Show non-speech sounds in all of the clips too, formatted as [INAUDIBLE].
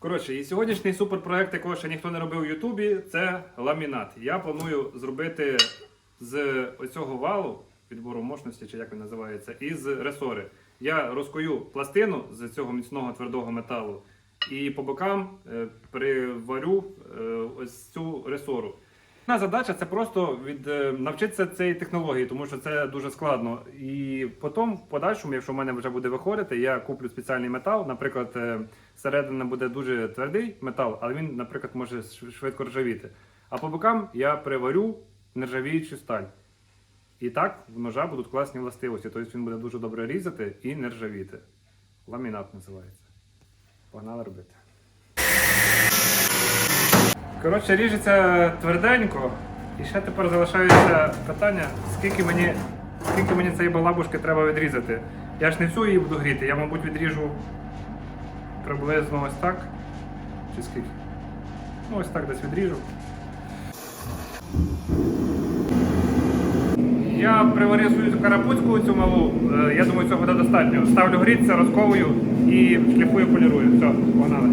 Коротше, і сьогоднішній суперпроект, якого ще ніхто не робив у Ютубі, це ламінат. Я планую зробити з оцього валу відбору мощності, чи як він називається, із ресори. Я розкою пластину з цього міцного твердого металу і по бокам е, приварю е, ось цю ресору. Одна задача це просто від, е, навчитися цієї технології, тому що це дуже складно. І потім, в подальшому, якщо в мене вже буде виходити, я куплю спеціальний метал. Наприклад, середина буде дуже твердий метал, але він, наприклад, може швидко ржавіти. А по бокам я приварю нержавіючу сталь. І так в ножа будуть класні властивості. Тобто він буде дуже добре різати і не ржавіти. Ламінат називається. Погнали робити. Коротше, ріжеться тверденько. І ще тепер залишається питання, скільки мені, скільки мені цієї балабушки треба відрізати. Я ж не всю її буду гріти, я, мабуть, відріжу приблизно ось так. Чи скільки? Ну, ось так десь відріжу. Я приварив свою карапуцьку цю малу. Е, Я думаю, цього буде достатньо. Ставлю грітися, розковую і шліфую, полірую. Все, погнали.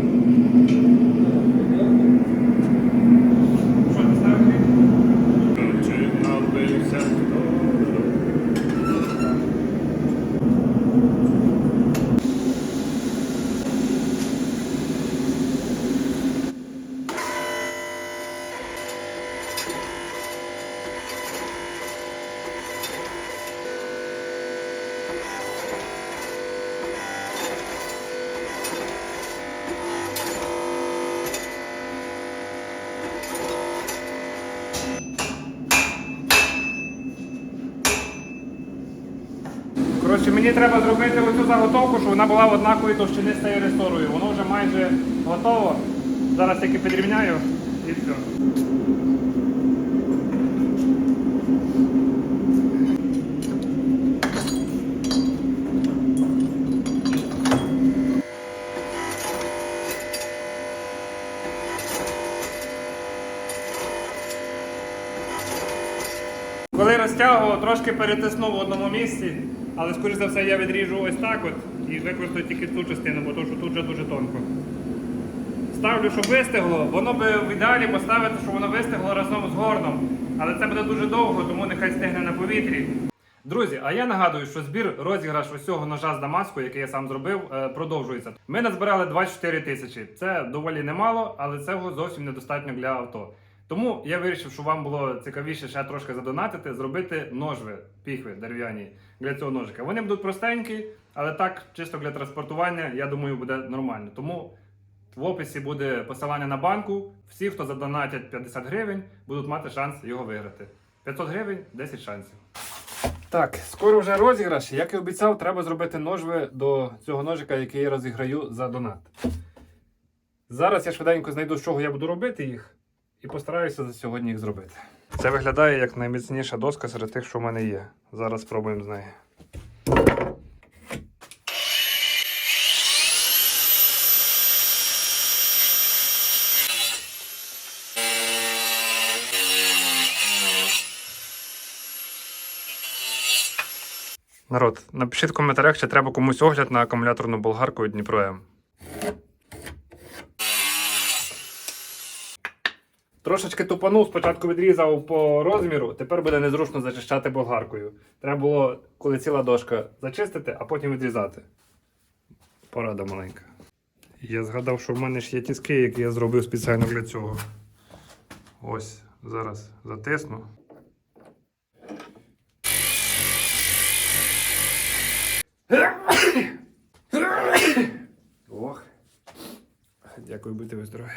Мені треба зробити оцю заготовку, щоб вона була в однаковій товщини з цією ресорою. Воно вже майже готово. Зараз тільки підрівняю і все. Коли розтягував, трошки перетиснув в одному місці, але скоріш за все я відріжу ось так от і використаю тільки цю частину, бо тут вже дуже тонко. Ставлю, щоб вистигло, воно би в ідеалі поставити, щоб воно вистигло разом з горном. Але це буде дуже довго, тому нехай стигне на повітрі. Друзі, а я нагадую, що збір розіграш ось цього ножа з Дамаску, який я сам зробив, е, продовжується. Ми назбирали 24 тисячі. Це доволі немало, але цього зовсім недостатньо для авто. Тому я вирішив, що вам було цікавіше ще трошки задонатити, зробити ножви, піхви дерев'яні для цього ножика. Вони будуть простенькі, але так, чисто для транспортування, я думаю, буде нормально. Тому в описі буде посилання на банку. Всі, хто задонатять 50 гривень, будуть мати шанс його виграти. 500 гривень 10 шансів. Так, скоро вже розіграш. Як і обіцяв, треба зробити ножви до цього ножика, який я розіграю за донат. Зараз я швиденько знайду, з чого я буду робити їх, і постараюся за сьогодні їх зробити. Це виглядає як найміцніша доска серед тих, що в мене є. Зараз спробуємо з неї. Народ, напишіть в коментарях, чи треба комусь огляд на акумуляторну болгарку від Дніпро М. Трошечки тупанув, спочатку відрізав по розміру, тепер буде незручно зачищати болгаркою. Треба було, коли ціла дошка, зачистити, а потім відрізати. Порада маленька. Я згадав, що в мене ж є тіски, які я зробив спеціально для цього. Ось, зараз затисну. Ох. Дякую, будьте ви здорові.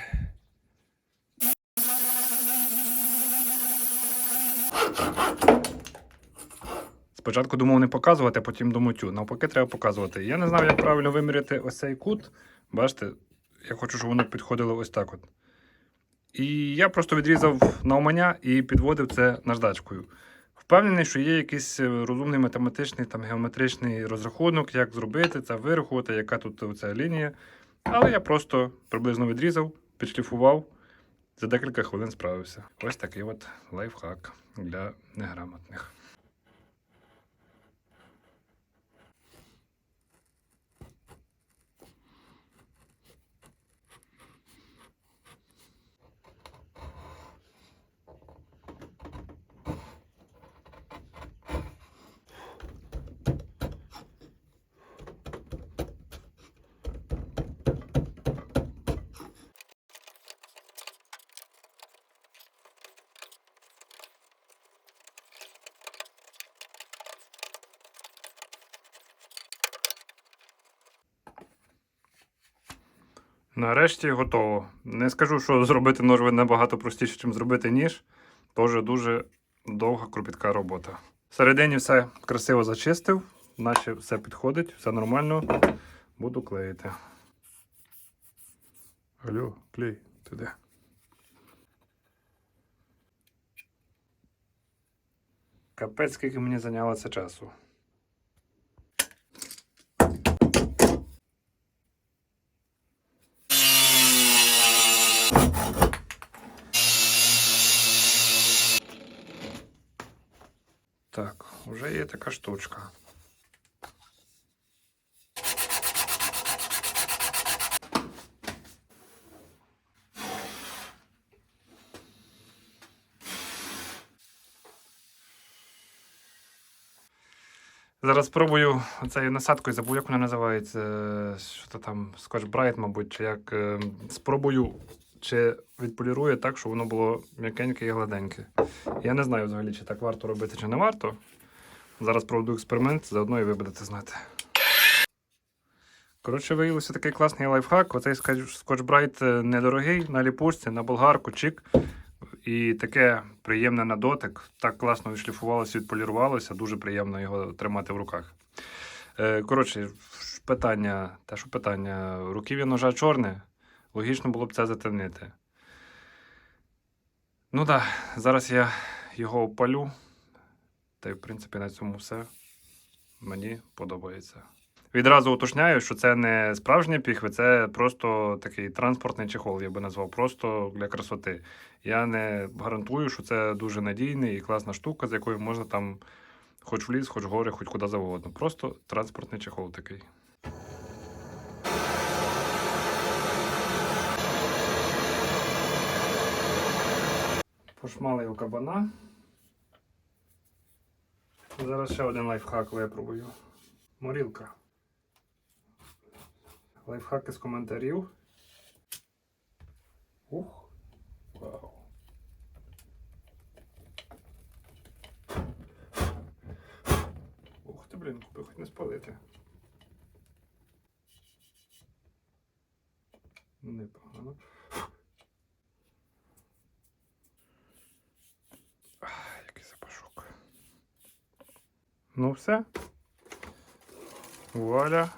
Спочатку думав не показувати, а потім думаю, тю, навпаки, треба показувати. Я не знав, як правильно виміряти ось цей кут. Бачите, я хочу, щоб воно підходило ось так от. І я просто відрізав навмання і підводив це наждачкою. Впевнений, що є якийсь е, розумний математичний там, геометричний розрахунок, як зробити це, вирахувати, яка тут оця лінія. Але я просто приблизно відрізав, підшліфував, за декілька хвилин справився. Ось такий от лайфхак для неграмотних. Нарешті готово. Не скажу, що зробити ножви набагато простіше, ніж зробити ніж. Тож дуже довга кропітка робота. Всередині все красиво зачистив, наче все підходить, все нормально. Буду клеїти. Алло, клей, ти де? Капець, скільки мені зайняло це часу. Так, вже є така штучка. Зараз спробую цією насадкою, забув, як вона називається. е, Що то там, Scotch Bright, мабуть, чи як. е, Спробую, чи відполірує так, щоб воно було м'якеньке і гладеньке. Я не знаю взагалі, чи так варто робити, чи не варто. Зараз проведу експеримент, заодно і ви будете знати. Коротше, виявився такий класний лайфхак. Оцей Bright е, недорогий на ліпушці, на болгарку, чик. І таке приємне на дотик. Так класно відшліфувалося, відполірувалося. Дуже приємно його тримати в руках. Е, коротше, питання, те, що питання, руків'я ножа чорне, логічно було б це затемнити. Ну так, да, зараз я його опалю. Та й, в принципі, на цьому все. Мені подобається. Відразу уточняю, що це не справжні піхви, це просто такий транспортний чехол, я би назвав, просто для красоти. Я не гарантую, що це дуже надійний і класна штука, з якою можна там хоч в ліс, хоч в гори, хоч куди завгодно. Просто транспортний чехол такий. Пошмалив кабана. Зараз ще один лайфхак випробую. Морілка. Лайфхаки з коментарів. Ух. Вау. Ух ти, блін, купи хоч не спалити. Непогано. Ну все. Вуаля.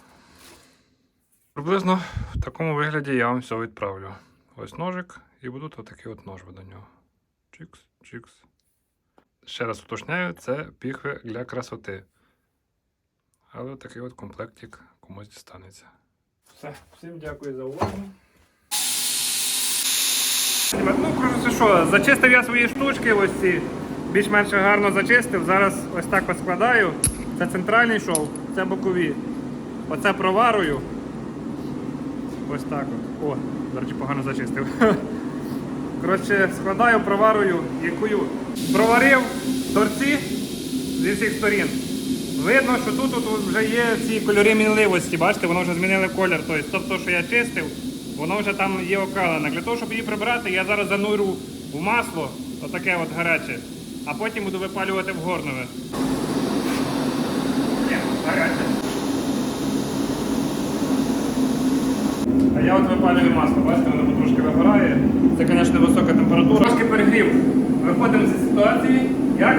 Приблизно в такому вигляді я вам все відправлю. Ось ножик і будуть отакі от ножви до нього. Чікс, чікс. Ще раз уточняю, це піхви для красоти. Але такий от комплектик комусь дістанеться. Все, всім дякую за увагу. Ну, коротше, що, зачистив я свої штучки, ось ці. Більш-менш гарно зачистив. Зараз ось так складаю. Це центральний шов, це бокові. Оце проварую. Ось так от. О, до речі, погано зачистив. [LAUGHS] Коротше, складаю, проварую, якую проварив торці зі всіх сторін. Видно, що тут, тут вже є ці кольори мінливості, бачите, воно вже змінили колір. Тобто, тобто, що я чистив, воно вже там є окалено. Для того, щоб її прибрати, я зараз занурю в масло, отаке от гаряче, а потім буду випалювати в горнове. А я от випалюю масло, бачите, воно потрошки вигорає. Це, звісно, висока температура. Трошки перегрів. Виходимо з ситуації, як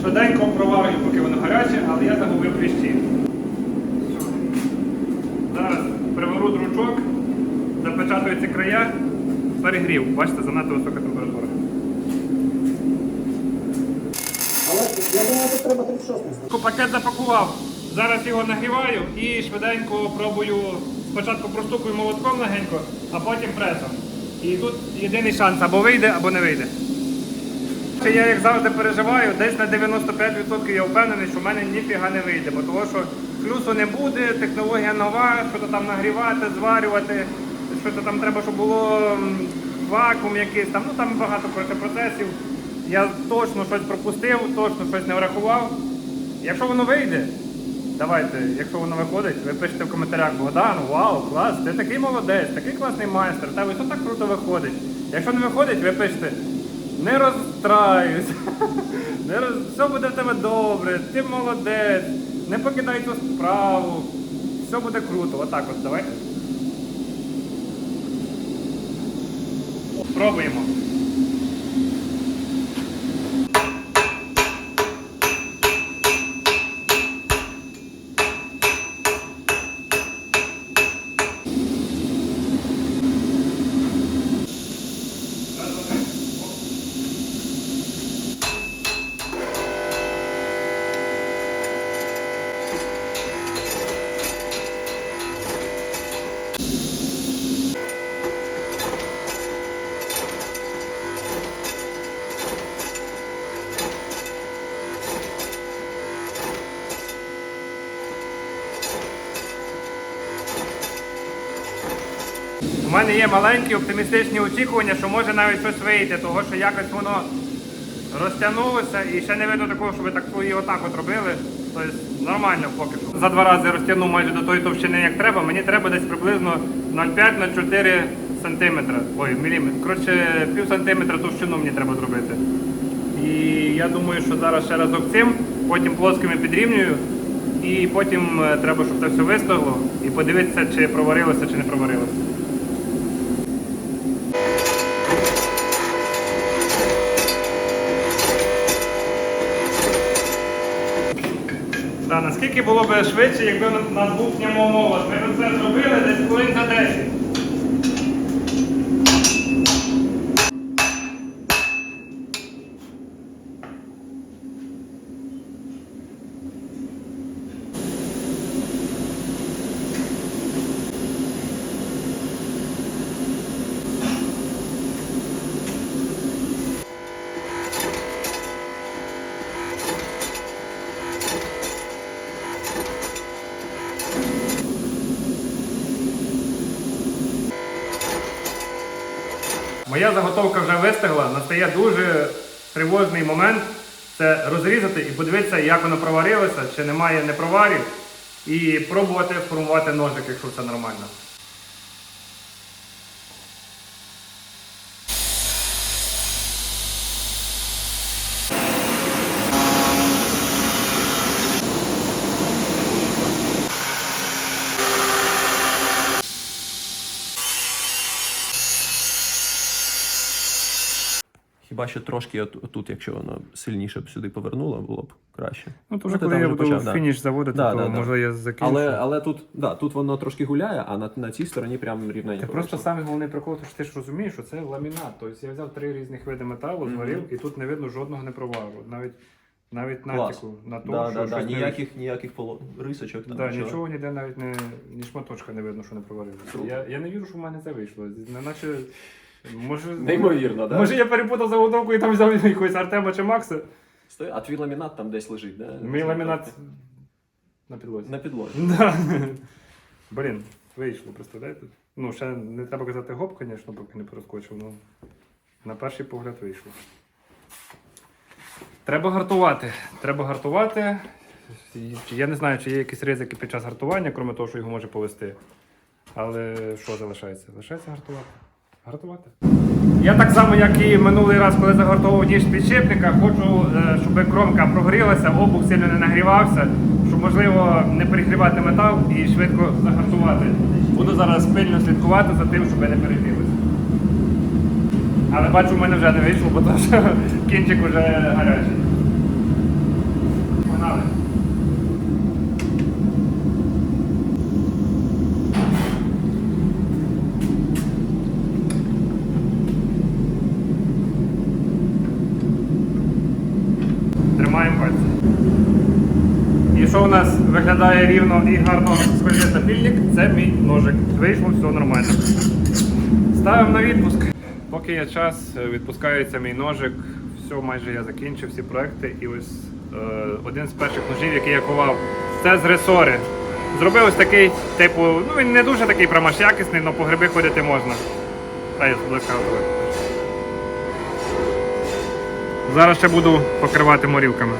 швиденько проварюю, поки воно гаряче, але я загубив кліщі. Зараз приверу дручок, запечатую ці края, перегрів. Бачите, занадто висока температура. Але я думаю, тут треба 36 Пакет запакував. Зараз його нагріваю і швиденько пробую спочатку простукую молотком легенько, а потім пресом. І тут єдиний шанс або вийде, або не вийде. Я як завжди переживаю, десь на 95% я впевнений, що в мене ніфіга не вийде, бо того, що плюсу не буде, технологія нова, що-то там нагрівати, зварювати, що-то там треба, щоб було вакуум якийсь, там, ну там багато процесів. Я точно щось пропустив, точно щось не врахував. Якщо воно вийде, давайте, якщо воно виходить, ви пишете в коментарях Богдан, вау, клас, ти такий молодець, такий класний майстер, та ось так круто виходить. Якщо не виходить, ви пишете, не розстраюсь, [LAUGHS] не роз... все буде в тебе добре, ти молодець, не покидай цю справу, все буде круто. Отак от давайте. Пробуємо. У мене є маленькі оптимістичні очікування, що може навіть щось вийти, того що якось воно розтягнулося і ще не видно такого, що ви так і отак от робили. Тобто нормально поки що. За два рази розтягнув майже до тої товщини, як треба. Мені треба десь приблизно 0,5-0,4 сантиметра. Ой, міліметр. Коротше, пів сантиметра товщину мені треба зробити. І я думаю, що зараз ще разок цим, потім плоскими підрівнюю. І потім е, треба, щоб це все вистигло і подивитися, чи проварилося, чи не проварилося. Та, наскільки було б швидше, якби у нас був мова. Ми б це зробили десь хвилин за 10. Моя заготовка вже вистигла, настає дуже тривожний момент. Це розрізати і подивитися, як воно проварилося, чи немає непроварів, і пробувати формувати ножик, якщо все нормально. Хіба що трошки от, тут, якщо воно сильніше б сюди повернуло, було б краще. Ну, то вже коли я буду почав, да. фініш заводити, Да, то да, да. я закінчу. Але, але тут, да, тут воно трошки гуляє, а на, на цій стороні прям рівненько. Це просто самий головний прикол, то що ти ж розумієш, що це ламінат. Тобто я взяв три різних види металу, зварив, і тут не видно жодного непровару. Навіть навіть Клас. натяку на те, да, що да, да. щось не Ніяких, ніяких поло... рисочок там. Да, нічого. нічого ніде навіть не ні шматочка не видно, що не проварили. Я, я не вірю, що в мене це вийшло. Неначе. Може, Неймовірно, да? може я перепутав заготовку і там взяв якогось Артема чи Макса. Стой, а твій ламінат там десь лежить, да? Мій ламінат на підлозі. На підлозі. [LAUGHS] Да. Блін, вийшло, представляєте? Ну, ще не треба казати гоп, звісно, поки не перескочив, ну на перший погляд вийшло. Треба гартувати. Треба гартувати. Я не знаю, чи є якісь ризики під час гартування, крім того, що його може повести. Але що залишається? Залишається гартувати. Гартувати. Я так само, як і минулий раз, коли загортовував ніж підшипника, хочу, е, щоб кромка прогорілася, обух сильно не нагрівався, щоб можливо не перегрівати метал і швидко загартувати. Буду зараз пильно слідкувати за тим, щоб не перегрілося. Але бачу, в мене вже не вийшло, бо [LAUGHS] кінчик вже гарячий. Погнали. Тримаємо пальці. І що у виглядає рівно і гарно скользить запільник, це мій ножик. Вийшло все нормально. Ставимо на відпуск. Поки є час, відпускається мій ножик. Все, майже я закінчив всі проекти. І ось е, один з перших ножів, який я кував, це з ресори. Зробив ось такий, типу, ну він не дуже такий промаш якісний, але по гриби ходити можна. А я готовий. Зараз ще буду покривати морілками.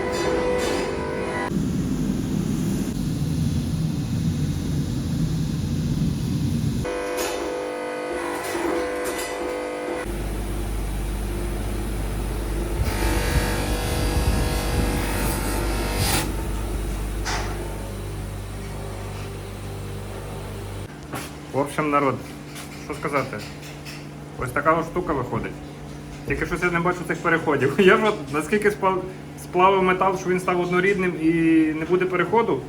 В общем, народ, що сказати? Ось така от штука виходить. Тільки щось я не бачу цих переходів. [LAUGHS] Я ж от наскільки сплавив метал, що він став однорідним і не буде переходу.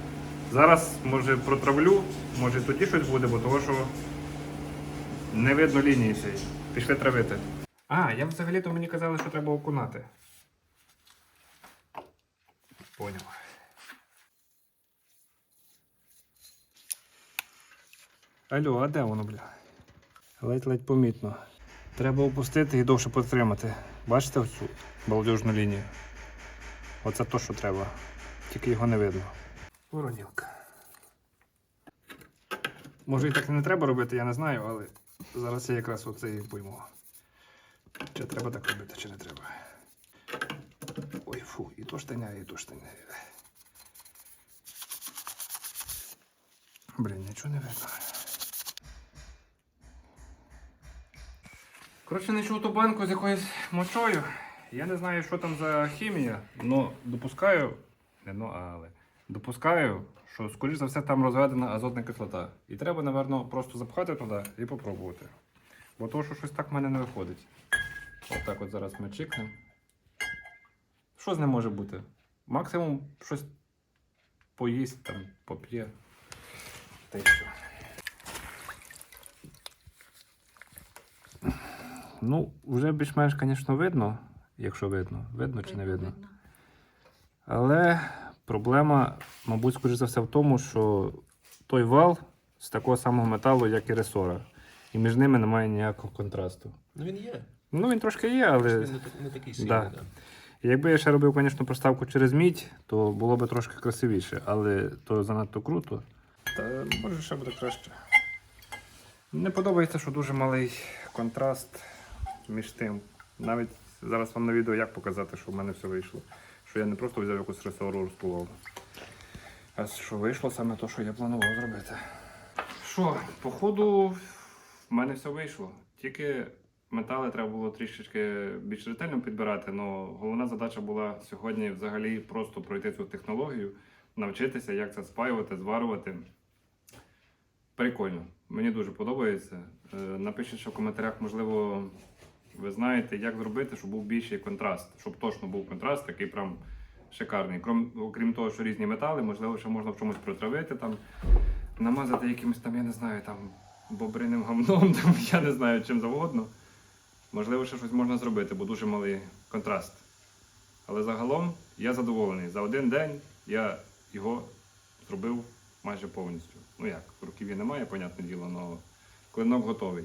Зараз може протравлю, може тоді щось буде, бо того, що не видно лінії цієї. Пішли травити. А, я взагалі-то мені казали, що треба окунати. Поняв. Алло, а де воно, бля? Ледь-ледь помітно. Треба опустити і довше потримати. Бачите оцю балдежну лінію? Оце то, що треба. Тільки його не видно. Воронілка. Може і так не треба робити, я не знаю, але зараз я якраз оце і пойму. Чи треба так робити, чи не треба. Ой, фу, і то штаняє, і то штаняє. Блін, нічого не видно. Коротше, не чув ту банку з якоюсь мочою. Я не знаю, що там за хімія, але допускаю. Не ну, але. Допускаю, що, скоріш за все, там розведена азотна кислота. І треба, напевно, просто запхати туди і попробувати. Бо то, що щось так в мене не виходить. Отак от зараз ми чикнемо. Що з ним може бути? Максимум щось поїсть, там, поп'є. Та й все. Ну, вже більш-менш, звісно, видно, якщо видно. Видно чи не видно. Але проблема, мабуть, скоріш за все, в тому, що той вал з такого самого металу, як і ресора. І між ними немає ніякого контрасту. Ну він є. Ну, він трошки є, але Він не, не такий сильний. Да. Да. якби я ще робив, звісно, проставку через мідь, то було б трошки красивіше, але то занадто круто. Та може ще буде краще. Не подобається, що дуже малий контраст між тим. Навіть зараз вам на відео як показати, що в мене все вийшло. Що я не просто взяв якусь ресору розпував. А що вийшло саме те, що я планував зробити. Що, походу, в мене все вийшло. Тільки метали треба було трішечки більш ретельно підбирати, але головна задача була сьогодні взагалі просто пройти цю технологію, навчитися, як це спаювати, зварювати. Прикольно. Мені дуже подобається. Е, Напишіть, що в коментарях, можливо, ви знаєте, як зробити, щоб був більший контраст, щоб точно був контраст, такий прям шикарний. Крім, окрім того, що різні метали, можливо, ще можна в чомусь протравити, там, намазати якимось там, я не знаю, там бобриним гамном, [LAUGHS] там, я не знаю, чим завгодно. Можливо, ще щось можна зробити, бо дуже малий контраст. Але загалом я задоволений. За один день я його зробив майже повністю. Ну як, руків'я немає, понятне діло, але клинок готовий.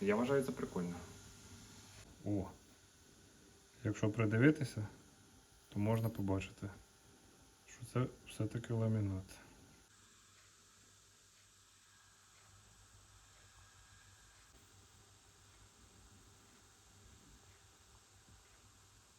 Я вважаю це прикольно. О. Якщо придивитися, то можна побачити, що це все-таки ламінат.